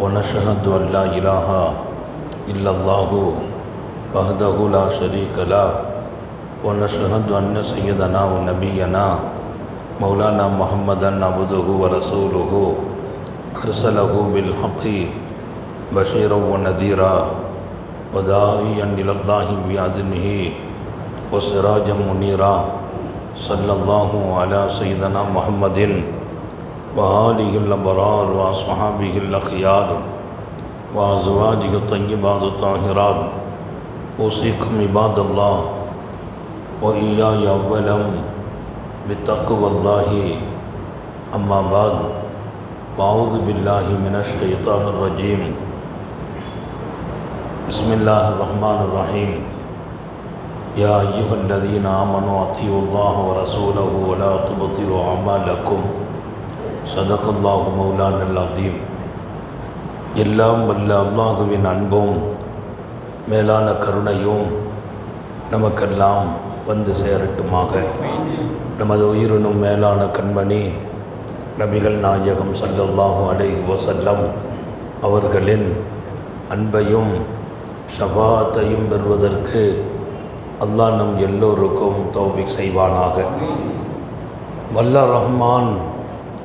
ونشهد أن لا إله إلا الله وحده لا شريك له ونشهد أن سيدنا ونبينا مولانا محمدا عبده ورسوله أرسله بالحق بشيرا ونذيرا وداعيا إلى الله بإذنه وسراجا منيرا صلى الله على سيدنا محمد وآلہ البرار وصحابہ الخیار وازواجہ الطیبات الطاہرات اوصیکم عباد اللہ و ایای اولا بتقوى اللہ اما بعد فاعوذ باللہ من الشیطان الرجیم بسم اللہ الرحمن الرحیم یا ایہا الذین آمنوا اطیعوا اللہ ورسولہ ولا تبطلوا اعمالکم சதகுல்லாஹு மௌலான் அல்லாதீம் எல்லாம் வல்ல அல்லாஹுவின் அன்பும் மேலான கருணையும் நமக்கெல்லாம் வந்து சேரட்டுமாக. நமது உயிரினும் மேலான கண்மணி நபிகள் நாயகம் சல்லல்லாஹு அலைஹி வசல்லம் அவர்களின் அன்பையும் ஷபாத்தையும் பெறுவதற்கு அல்லாஹ் நம் எல்லோருக்கும் தௌபிக் செய்வானாக. வல்ல ரஹ்மான்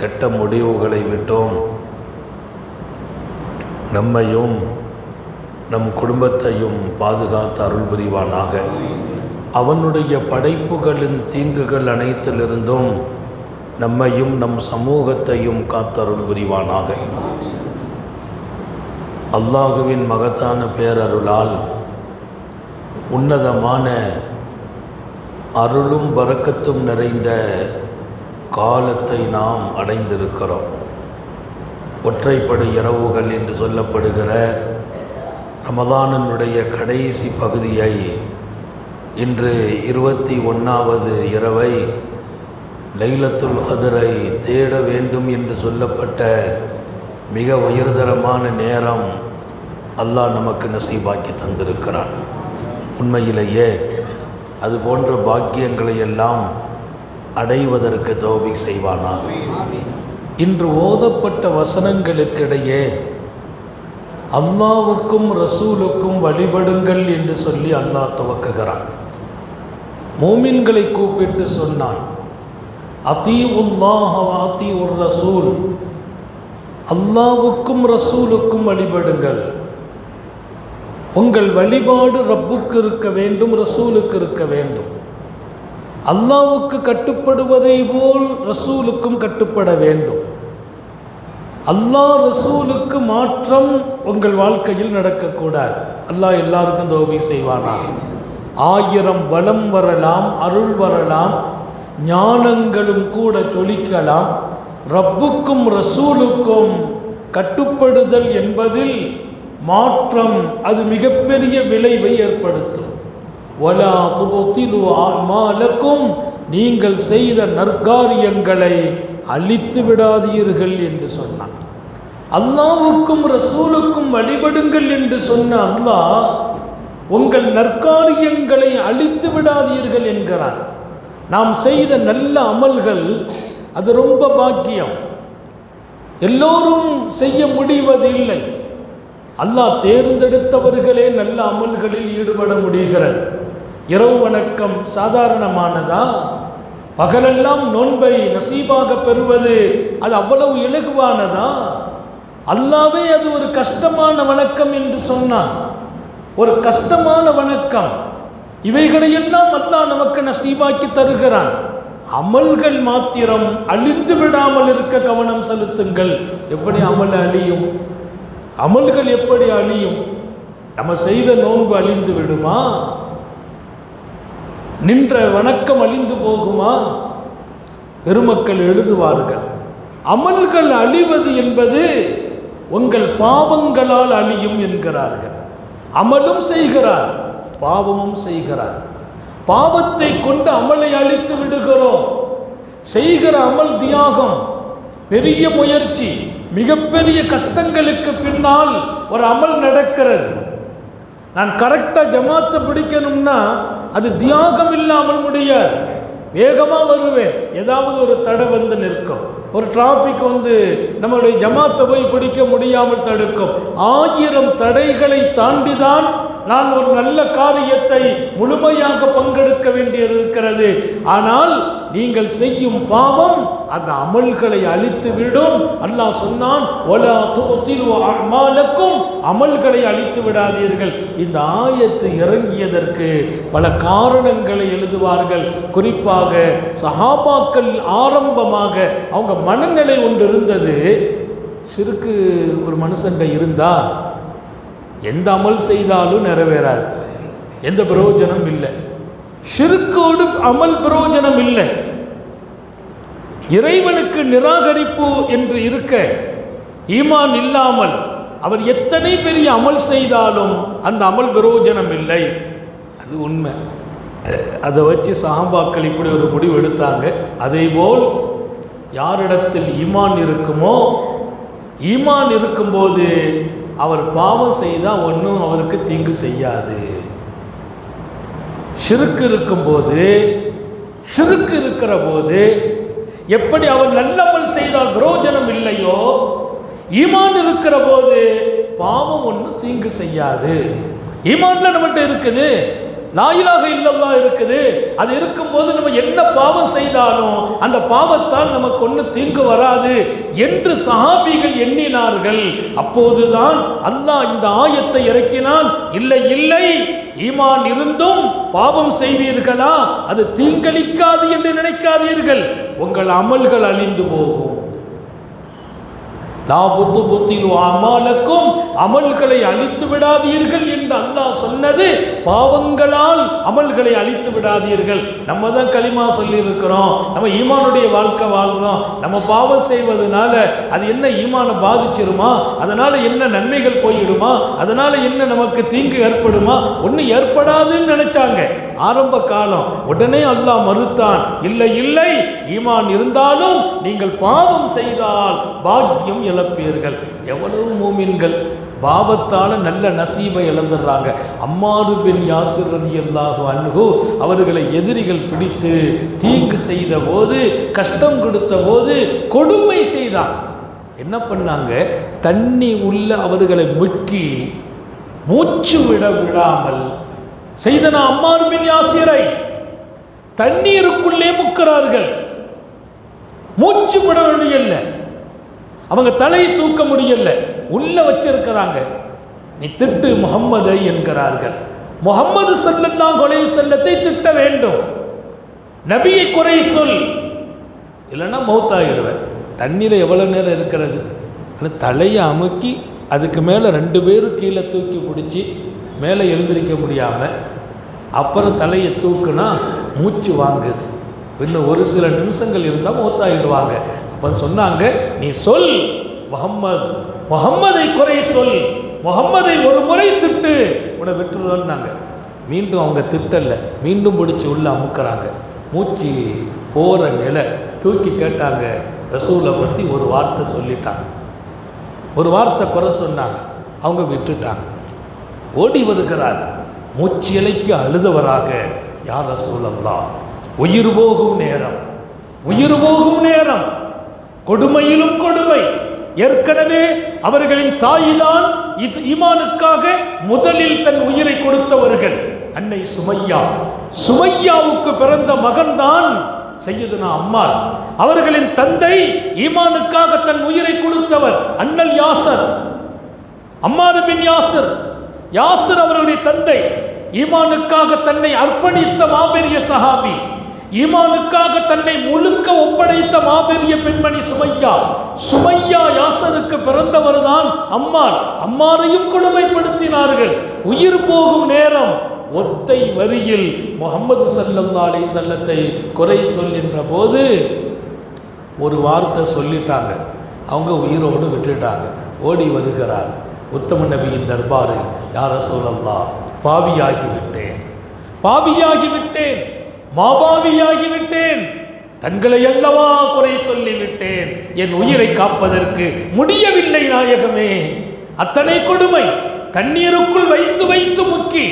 கெட்ட முடிவுகளை விட்டும். நம்மையும் நம் குடும்பத்தையும் பாதுகாத்து அருள் புரிவானாக. அவனுடைய படைப்புகளின் தீங்குகள் அனைத்திலிருந்தும் நம்மையும் நம் சமூகத்தையும் காத்தருள் புரிவானாக. அல்லாஹுவின் மகத்தான பேரருளால் உன்னதமான அருளும் வரக்கத்தும் நிறைந்த காலத்தை நாம் அடைந்திருக்கிறோம். ஒற்றைப்படை இரவுகள் என்று சொல்லப்படுகிற ரமதானனுடைய கடைசி பகுதியை இன்று இருபத்தி ஒன்றாவது இரவை லைலத்துல் ஹதரை தேட வேண்டும் என்று சொல்லப்பட்ட மிக உயர்தரமான நேரம் அல்லாஹ் நமக்கு நசீபாக்கி தந்திருக்கிறான். உண்மையிலேயே அது போன்ற பாக்கியங்களை எல்லாம் அடைவதற்கு தோபி செய்வானாக. இன்று ஓதப்பட்ட வசனங்களுக்கிடையே அல்லாவுக்கும் ரசூலுக்கும் வழிபடுங்கள் என்று சொல்லி அல்லாஹ் துவக்குகிறான். மூமின்களை கூப்பிட்டு சொன்னான் அதி உல்லாஹ் அதி உர் ரசூல். அல்லாவுக்கும் ரசூலுக்கும் வழிபடுங்கள். உங்கள் வழிபாடு ரப்புக்கு இருக்க வேண்டும் ரசூலுக்கு இருக்க வேண்டும். அல்லாவுக்கு கட்டுப்படுவதை போல் ரசூலுக்கும் கட்டுப்பட வேண்டும். அல்லாஹ் ரசூலுக்கு மாற்றம் உங்கள் வாழ்க்கையில் நடக்கக்கூடாது. அல்லாஹ் எல்லாருக்கும் தோவி செய்வானா ஆயிரம் வளம் வரலாம் அருள் வரலாம் ஞானங்களும் கூட தொழிக்கலாம். ரப்புக்கும் ரசூலுக்கும் கட்டுப்படுதல் என்பதில் மாற்றம் அது மிகப்பெரிய விளைவை ஏற்படுத்தும். ஒலா துபுத்திலு ஆமாலக்கும் நீங்கள் செய்த நற்காரியங்களை அழித்து விடாதீர்கள் என்று சொன்னான். அல்லாவுக்கும் ரசூலுக்கும் வழிபடுங்கள் என்று சொன்ன அல்லாஹ் உங்கள் நற்காரியங்களை அழித்து விடாதீர்கள் என்கிறான். நாம் செய்த நல்ல அமல்கள் அது ரொம்ப பாக்கியம். எல்லோரும் செய்ய முடிவதில்லை. அல்லாஹ் தேர்ந்தெடுத்தவர்களே நல்ல அமல்களில் ஈடுபட முடிகிறது. இரவு வணக்கம் சாதாரணமானதா? பகலெல்லாம் நோன்பை நசீபாக பெறுவது அது அவ்வளவு இலகுவானதா? அல்லாவே அது ஒரு கஷ்டமான வணக்கம் என்று சொன்னான். ஒரு கஷ்டமான வணக்கம். இவைகளையெல்லாம் அல்லாஹ் நமக்கு நசீபாக்கி தருகிறான். அமல்கள் மாத்திரம் அழிந்து விடாமல் இருக்க கவனம் செலுத்துங்கள். எப்படி அமல் அழியும்? அமல்கள் எப்படி அழியும்? நம்ம செய்த நோன்பு அழிந்து விடுமா? நின்ற வணக்கம் அழிந்து போகுமா? பெருமக்கள் எழுதுவார்கள் அமல்கள் அழிவது என்பது உங்கள் பாவங்களால் அழியும் என்கிறார்கள். அமலும் செய்கிறார் பாவமும் செய்கிறார். பாவத்தை கொண்டு அமலை அழித்து விடுகிறோம். செய்கிற அமல் தியாகம் பெரிய முயற்சி மிகப்பெரிய கஷ்டங்களுக்கு பின்னால் ஒரு அமல் நடக்கிறது. நான் கரெக்டாக ஜமாத்தை பிடிக்கணும்னா அது தியாகம் இல்லாமல் முடியாது. வேகமாக வருவேன். ஏதாவது ஒரு தடை வந்து நிற்கும். ஒரு டிராஃபிக் வந்து நம்மளுடைய ஜமாத்தை போய் பிடிக்க முடியாமல் தடுக்கும். ஆயிரம் தடைகளை தாண்டி தான் நான் ஒரு நல்ல காரியத்தை முழுமையாக பங்கெடுக்க வேண்டியிருக்கிறது. ஆனால் நீங்கள் செய்யும் பாவம் அந்த அமல்களை அழித்து விடும் அல்லாஹ் சொன்னான் ஒலா துபத்தில் அமாலக்கும் அமல்களை அழித்து விடாதீர்கள். இந்த ஆயத்து இறங்கியதற்கு பல காரணங்களை எழுதுவார்கள். குறிப்பாக சஹாபாக்கள் ஆரம்பமாக அவங்க மனநிலை ஒன்று இருந்தது சிறுக்கு ஒரு மனுஷங்க இருந்தா எந்த அமல் செய்தாலும் நிறைவேறாது. எந்த பிரயோஜனம் இல்லை. ஷிருக்கோடு அமல் பிரயோஜனம் இல்லை. இறைவனுக்கு நிராகரிப்பு என்று இருக்க ஈமான் இல்லாமல் அவர் எத்தனை பெரிய அமல் செய்தாலும் அந்த அமல் பிரயோஜனம் இல்லை. அது உண்மை. அதை வச்சு சஹாபாக்கள் இப்படி ஒரு முடிவு எடுத்தாங்க. அதேபோல் யாரிடத்தில் ஈமான் இருக்குமோ ஈமான் இருக்கும்போது அவர் பாவம் செய்தால் ஒன்றும் அவருக்கு தீங்கு செய்யாது. சிறுக்கு இருக்கும்போது சிறுக்கு இருக்கிற போது எப்படி அவர் நல்லமல் செய்தால் பிரயோஜனம் இல்லையோ ஈமான் இருக்கிற போது பாவம் ஒன்றும் தீங்கு செய்யாது. ஈமான்ல நம்மகிட்ட இருக்குது. லாயிலாக இல்லல்லா இருக்குது. அது இருக்கும்போது நம்ம என்ன பாவம் செய்தாலும் அந்த பாவத்தால் நமக்கு ஒன்று தீங்கு வராது என்று சஹாபிகள் எண்ணினார்கள். அப்போதுதான் அல்லாஹ் இந்த ஆயத்தை இறக்கினான். இல்லை இல்லை ஈமான் இருந்தும் பாவம் செய்வீர்களா? அது தீங்களிக்காது என்று நினைக்காதீர்கள். உங்கள் அமல்கள் அழிந்து போகும். லா புத்து புத்திலு அமாலுக்கும் அமல்களை அழித்து விடாதீர்கள் என்று அல்லாஹ் சொன்னது. பாவங்களால் அமல்களை அழித்து விடாதீர்கள். நம்ம தான் களிமா சொல்லியிருக்கிறோம். நம்ம ஈமானுடைய வாழ்க்கை வாழ்கிறோம் நம்ம பாவம் செய்வதனால அது என்ன ஈமானை பாதிச்சிருமா? அதனால் என்ன நன்மைகள் போயிடுமா? அதனால் என்ன நமக்கு தீங்கு ஏற்படுமா? ஒன்றும் ஏற்படாதுன்னு நினச்சாங்க. ஆரம்ப காலம் உடனே அல்லாஹ் மறுத்தான் இல்லை இல்லை ஈமான் இருந்தாலும் நீங்கள் பாவம் செய்தால் பாக்கியம் இழப்பீர்கள். எவ்வளவு மூமின்கள் பாவத்தால் நல்ல நசீபை இழந்துடுறாங்க. அம்மாறு பின் யாசிர் ரதி அல்லாஹு அன்ஹு அவர்களை எதிரிகள் பிடித்து தீங்கு செய்த போது கஷ்டம் கொடுத்த போது கொடுமை செய்தான். என்ன பண்ணாங்க? தண்ணி உள்ள அவர்களை முக்கி மூச்சு விட விடாமல் செய்தன அம்மார் பின் யாசிரை தண்ணீருக்குள்ளே முக்கிறார்கள். மூச்சு விட முடியல அவங்க தலையை தூக்க முடியல. உள்ள வச்சிருக்கிறாங்க. நீ திட்டு முகம்மதை என்கிறார்கள். முகம்மது செல்லெல்லாம் கொலை செல்லத்தை திட்ட வேண்டும். நபியை குறை சொல். இல்லைன்னா மௌத்தாகிடுவேன். தண்ணீர் எவ்வளோ நேரம் இருக்கிறது? ஆனால் தலையை அமுக்கி அதுக்கு மேலே ரெண்டு பேரும் கீழே தூக்கி பிடிச்சி மேலே எழுந்திருக்க முடியாமல் அப்புறம் தலையை தூக்குனா மூச்சு வாங்குது இன்னும் ஒரு சில நிமிஷங்கள் இருந்தால் மூத்தாயிடுவாங்க. அப்போ சொன்னாங்க நீ சொல் முகம்மது முகம்மதை குறை சொல் முகம்மதை ஒரு முறை திட்டு. உன விட்டுருவோன்னாங்க. மீண்டும் அவங்க திட்டலை. மீண்டும் பிடிச்சி உள்ள அமுக்கிறாங்க. மூச்சு போகிற நிலை. தூக்கி கேட்டாங்க. ரசூலை பற்றி ஒரு வார்த்தை சொல்லிட்டாங்க. ஒரு வார்த்தை குறை சொன்னாங்க. அவங்க விட்டுட்டாங்க. ஓடி வருகிறார் மூச்சியலைக்க அழுதவராக யார் ரசூலல்லா உயிர் போகும் நேரம் உயிர் போகும் நேரம் கொடுமையிலும் கொடுமை ஏற்கனவே அவர்களின் தாயிலான் இது ஈமானுக்காக முதலில் தன் உயிரை கொடுத்தவர்கள் அன்னை சுமையா சுமையாவுக்கு பிறந்த மகன்தான் செய்யுதுனா அம்மார். அவர்களின் தந்தை ஈமானுக்காக தன் உயிரை கொடுத்தவர் அண்ணல் யாசர் அம்மாறு பின் யாசர் யாசர் அவருடைய தந்தை ஈமானுக்காக தன்னை அர்ப்பணித்த மாபெரிய சஹாபி ஈமானுக்காக தன்னை முழுக்க ஒப்படைத்த மாபெரிய பெண்மணி சுமையா சுமையா யாசருக்கு பிறந்தவர் தான் அம்மார் அம்மாரையும் கொடுமைப்படுத்தினார்கள். உயிர் போகும் நேரம் ஒத்தை வரியில் முகமது சல்லல்லா அலி சல்லத்தை குறை சொல்கின்ற போது ஒரு வார்த்தை சொல்லிட்டாங்க. அவங்க உயிரோடு விட்டுட்டாங்க. ஓடி வருகிறார். உத்தம நபியின் தர்பாரில் யார சொல்லல்லா பாவியாகிவிட்டேன். பாவியாகிவிட்டேன். மாபாவியாகிவிட்டேன். தங்களை அல்லவா குறை சொல்லிவிட்டேன். என் உயிரை காப்பதற்கு முடியவில்லை நாயகமே. அத்தனை கொடுமை தண்ணீருக்குள் வைத்து வைத்து முக்கி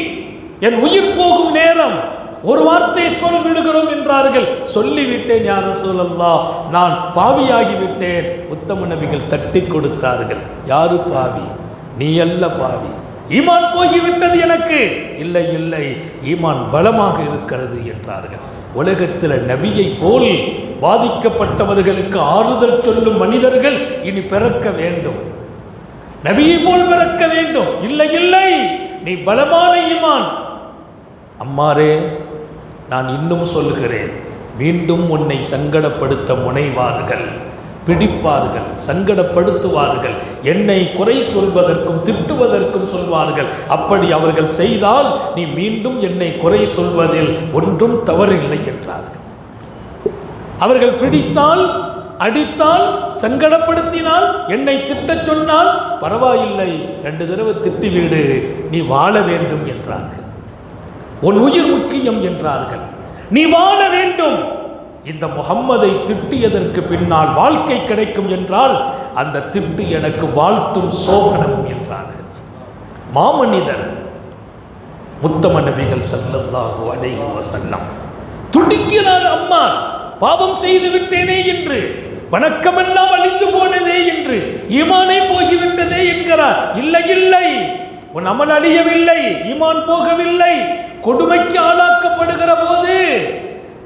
என் உயிர் போகும் நேரம் ஒரு வார்த்தை சொல் விடுகிறோம் என்றார்கள். சொல்லிவிட்டேன் யார சொல்லல்லா நான் பாவியாகிவிட்டேன். உத்தம நபிகள் தட்டி கொடுத்தார்கள். யாரு பாவி? நீ அல்ல பாவி. ஈமான் போகிவிட்டது எனக்கு. இல்லை இல்லை ஈமான் பலமாக இருக்கிறது என்றார்கள். உலகத்தில் நபியை போல் பாதிக்கப்பட்டவர்களுக்கு ஆறுதல் சொல்லும் மனிதர்கள் இனி பிறக்க வேண்டும். நபியை போல் பிறக்க வேண்டும். இல்லை இல்லை நீ பலமான ஈமான். அம்மாரே நான் இன்னும் சொல்கிறேன் மீண்டும் உன்னை சங்கடப்படுத்த முனைவார்கள். பிடிப்பார்கள் சங்கடப்படுத்துவார்கள் என்னை குறை சொல்வதற்கும் திட்டுவதற்கும் சொல்வார்கள். அப்படி அவர்கள் செய்தால் நீ மீண்டும் என்னை குறை சொல்வதில் ஒன்றும் தவறில்லை என்றார்கள். அவர்கள் பிடித்தால் அடித்தால் சங்கடப்படுத்தினால் என்னை திட்டச் சொன்னால் பரவாயில்லை ரெண்டு தடவை திட்டி வீடு நீ வாழ வேண்டும் என்றார்கள். உன் உயிர் முக்கியம் என்றார்கள். நீ வாழ வேண்டும் இந்த முகம்மதை திட்டியதற்கு பின்னால் வாழ்க்கை கிடைக்கும் என்றால் அந்த திட்டு எனக்கு வாழ்த்தும் சோகனம் என்றார்கள் மாமனிதர் முத்தம நபிகள் ஸல்லல்லாஹு அலைஹி வசல்லம் துடிக்கிறார் அம்மா பாவம் செய்து விட்டேனே என்று வணக்கமெல்லாம் அழிந்து போனதே என்று ஈமானை போகிவிட்டதே என்கிறார். இல்லை இல்லை உன் அமல் அழியவில்லை ஈமான் போகவில்லை கொடுமைக்கு ஆளாக்கப்படுகிற போது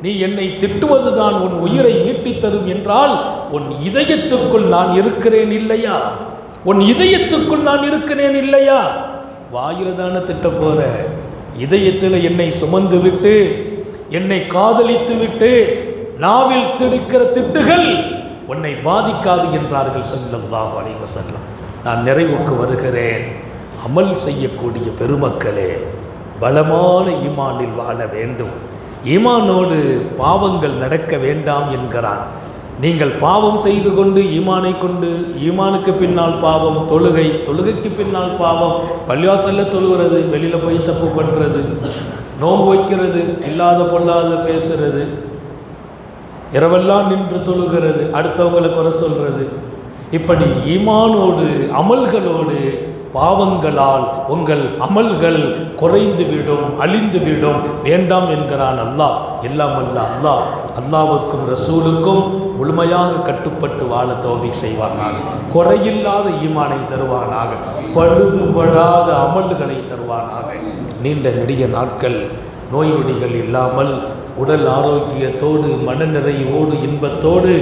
நீ என்னை திட்டுவதுதான் உன் உயிரை நீட்டித்ததும் என்றால் உன் இதயத்துக்குள் நான் இருக்கிறேன் இல்லையா? உன் இதயத்துக்குள் நான் இருக்கிறேன் இல்லையா? வாயில தானே திட்ட போற. இதயத்தில் என்னை சுமந்து விட்டு என்னை காதலித்து விட்டு நாவில் திடுக்கிற திட்டுகள் உன்னை பாதிக்காது என்றார்கள் ஸல்லல்லாஹு அலைஹி செல்லம் நான் நிறைவுக்கு வருகிறேன். அமல் செய்யக்கூடிய பெருமக்களே பலமான ஈமானில் வாழ வேண்டும். ஈமானோடு பாவங்கள் நடக்க வேண்டாம் என்கிறான் நீங்கள் பாவம் செய்து கொண்டு ஈமானை கொண்டு ஈமானுக்கு பின்னால் பாவம் தொழுகை தொழுகைக்கு பின்னால் பாவம் பள்ளிவாசல்ல தொழுகிறது வெளியில் போய் தப்பு பண்ணுறது நோம்பு வைக்கிறது இல்லாத பொல்லாத பேசுறது இரவெல்லாம் நின்று தொழுகிறது அடுத்தவங்களை குறை சொல்கிறது இப்படி ஈமானோடு அமல்களோடு பாவங்களால் உங்கள் அமல்கள் குறைந்து விடும் வேண்டாம் என்கிறான் அல்லாஹ். எல்லாம் அல்ல அல்லாஹ். அல்லாவுக்கும் ரசூலுக்கும் முழுமையாக கட்டுப்பட்டு வாழ தோவி செய்வானாக. குறையில்லாத ஈமானை தருவானாக. பழுதுபடாத அமல்களை தருவானாக. நீண்ட நெடிய நாட்கள் நோய் நொடிகள் இல்லாமல் உடல் ஆரோக்கியத்தோடு மனநிறைவோடு இன்பத்தோடு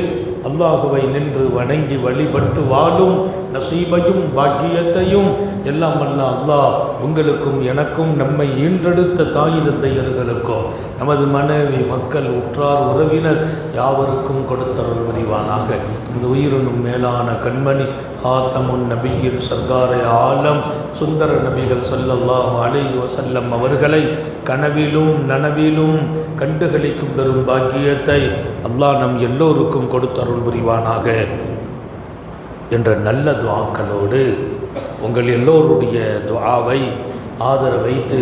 அல்லாஹுவை நின்று வணங்கி வழிபட்டு வாழும் நசீபையும் பாக்கியத்தையும் எல்லாம் அல்ல அல்லாஹ் உங்களுக்கும் எனக்கும் நம்மை ஈன்றெடுத்த தாய் தந்தையர்களுக்கும் நமது மனைவி மக்கள் உற்றார் உறவினர் யாவருக்கும் கொடுத்தருள் புரிவானாக இந்த உயிரினும் மேலான கண்மணி ஹாத்தமுன் நபியில் சர்க்காரை ஆலம் சுந்தர நபிகள் சொல்லல்லாம் அலை வசல்லம் அவர்களை கனவிலும் நனவிலும் கண்டுகளிக்கும் பெரும் பாக்கியத்தை அல்லாஹ் நம் எல்லோருக்கும் கொடுத்தருள் புரிவானாக என்ற நல்ல துவாக்களோடு உங்கள் எல்லோருடைய துவாவை ஆதரவைத்து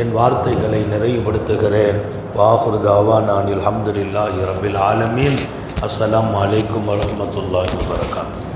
என் வார்த்தைகளை நிறைவுபடுத்துகிறேன். வாஹுர் தாவா நான் அல்ஹம்துலில்லாஹி ரபில் ஆலமீன். அஸ்லாம் வலைக்கம் வரமத்துல்லாஹி வரகாத்து